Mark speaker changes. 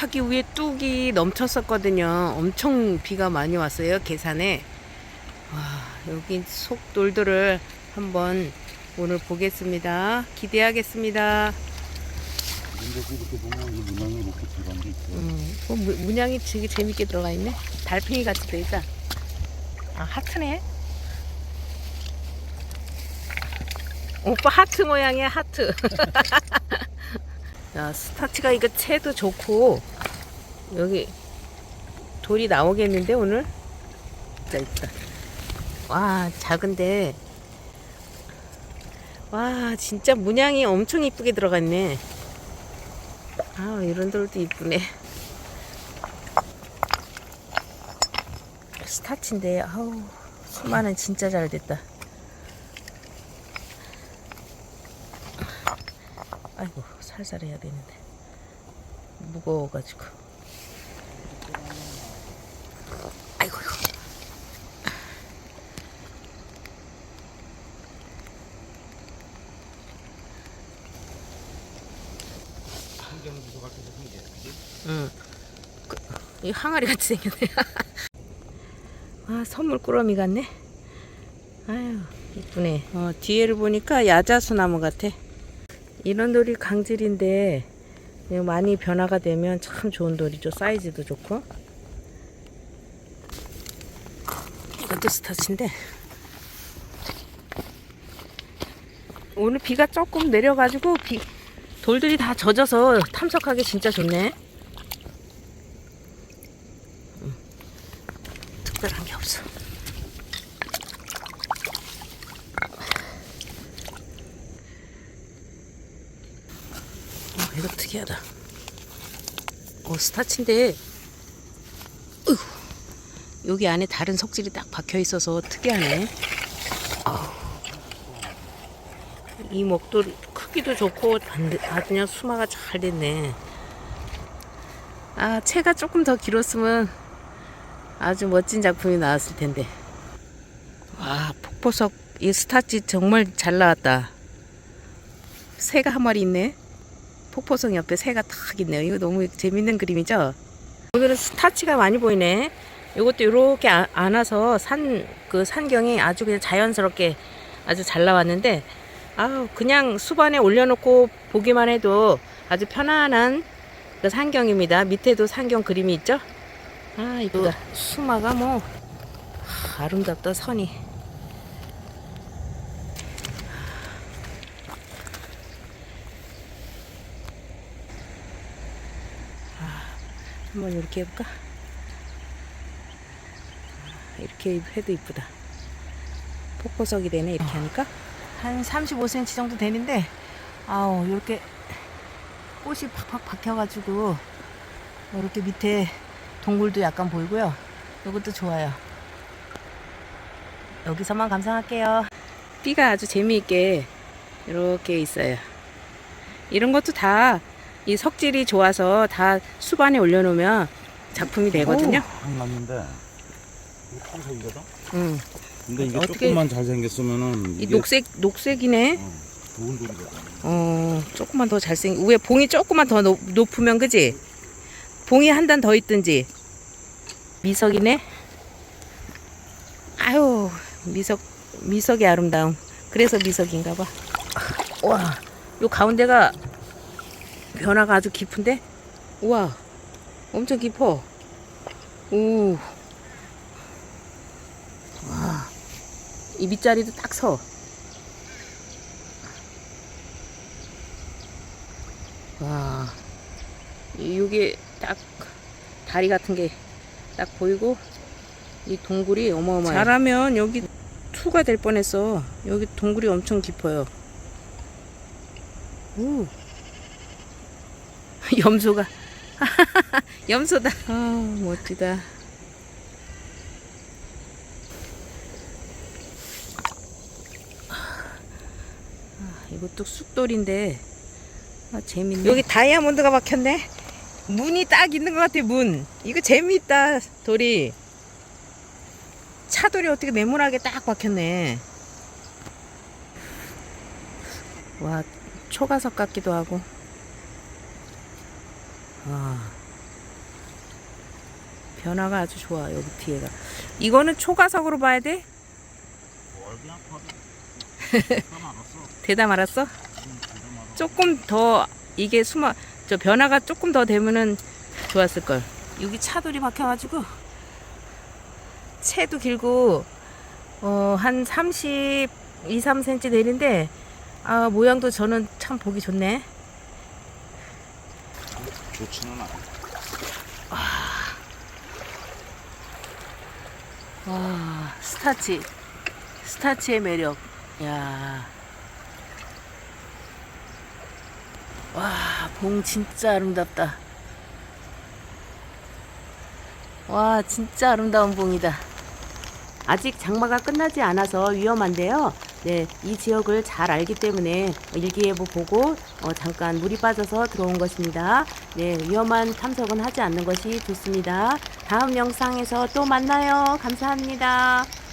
Speaker 1: 저기 위에 뚝이 넘쳤었거든요. 엄청 비가 많이 왔어요. 계산에. 와, 여기 속돌들을 한번 오늘 보겠습니다. 기대하겠습니다. 음, 어, 무- 문양이 되게 재밌게 들어가 있네. 달팽이 같이 돼 있다. 아, 하트네. 오빠 하트 모양이야, 하트. 야, 스타치가 이거 채도 좋고, 여기 돌이 나오겠는데, 오늘? 진짜 있다. 와, 작은데. 와, 진짜 문양이 엄청 이쁘게 들어갔네. 아, 이런 돌도 이쁘네. 스타치인데, 아우, 수마는 진짜 잘 됐다. 아이고, 살살 해야 되는데. 무거워가지고. 아이고, 이고 응. 그, 이 항아리 같이 생겼네. 아, 선물 꾸러미 같네. 아유, 이쁘네. 어, 뒤에를 보니까 야자수 나무 같아. 이런 돌이 강질인데 많이 변화가 되면 참 좋은 돌이죠. 사이즈도 좋고. 이것도 스타치인데. 오늘 비가 조금 내려가지고 비, 돌들이 다 젖어서 탐석하기 진짜 좋네. 음, 특별한 게 없어. 어, 이거 특이하다. 어, 스타치인데, 으 여기 안에 다른 석질이 딱 박혀 있어서 특이하네. 이 목도 크기도 좋고 아주 그냥 수마가 잘 됐네. 아 채가 조금 더 길었으면 아주 멋진 작품이 나왔을 텐데. 와 폭포석 이 스타치 정말 잘 나왔다. 새가 한 마리 있네. 폭포석 옆에 새가 탁 있네요. 이거 너무 재밌는 그림이죠. 오늘은 스타치가 많이 보이네. 이것도 이렇게 아- 안아서 산 그 산경이 아주 그냥 자연스럽게 아주 잘 나왔는데 아우 그냥 수반에 올려놓고 보기만 해도 아주 편안한 그 산경입니다. 밑에도 산경 그림이 있죠? 아 이쁘다. 수마가 뭐 하, 아름답다 선이. 한번 이렇게 해볼까? 아, 이렇게 해도 이쁘다. 폭포석이 되네 이렇게 하니까. 한 35cm 정도 되는데 아우 이렇게 꽃이 팍팍 박혀가지고 이렇게 밑에 동굴도 약간 보이고요 이것도 좋아요 여기서만 감상할게요 삐가 아주 재미있게 이렇게 있어요 이런 것도 다 이 석질이 좋아서 다 수반에 올려놓으면 작품이 되거든요
Speaker 2: 한 났는데 이거 청색이거든?
Speaker 1: 음.
Speaker 2: 근데 이게
Speaker 1: 어떻게-
Speaker 2: 조금만 잘 생겼으면은
Speaker 1: 이
Speaker 2: 이게
Speaker 1: 녹색 녹색이네
Speaker 2: 어, 좋은 돌이거든
Speaker 1: 어, 조금만 더 잘생, 위에 봉이 조금만 더 높, 높으면, 그지? 봉이 한 단 더 있든지. 미석이네? 아유, 미석, 미석이 아름다움. 그래서 미석인가 봐. 와, 요 가운데가 변화가 아주 깊은데? 우와, 엄청 깊어. 오. 와, 이 밑자리도 딱 서. 와, 이- 여기 딱 다리 같은 게 딱 보이고 이 동굴이 어마어마해. 잘하면 여기 투가 될 뻔했어. 여기 동굴이 엄청 깊어요. 오, 염소가 염소다. 아 멋지다. 아, 이것도 쑥돌인데 아, 재밌네. 여기 다이아몬드가 박혔네. 문이 딱 있는 것 같아, 문. 이거 재밌다, 돌이. 차돌이 어떻게 네모나게 딱 박혔네. 와, 초가석 같기도 하고. 와, 변화가 아주 좋아 여기 뒤에가. 이거는 초가석으로 봐야 돼?
Speaker 2: 아파.
Speaker 1: 알았어. 조금 더 이게 숨어 저 변화가 조금 더 되면은 좋았을 걸. 여기 차돌이 막혀가지고 채도 길고 어 한 30, 2, 3cm 되는데 아 모양도 저는 참 보기 좋네.
Speaker 2: 좋지는 않아.
Speaker 1: 와 스타치 스타치의 매력. 야. 와, 봉 진짜 아름답다. 와, 진짜 아름다운 봉이다. 아직 장마가 끝나지 않아서 위험한데요. 네, 이 지역을 잘 알기 때문에 일기예보 보고 어, 잠깐 물이 빠져서 들어온 것입니다. 네, 위험한 탐석은 하지 않는 것이 좋습니다. 다음 영상에서 또 만나요. 감사합니다.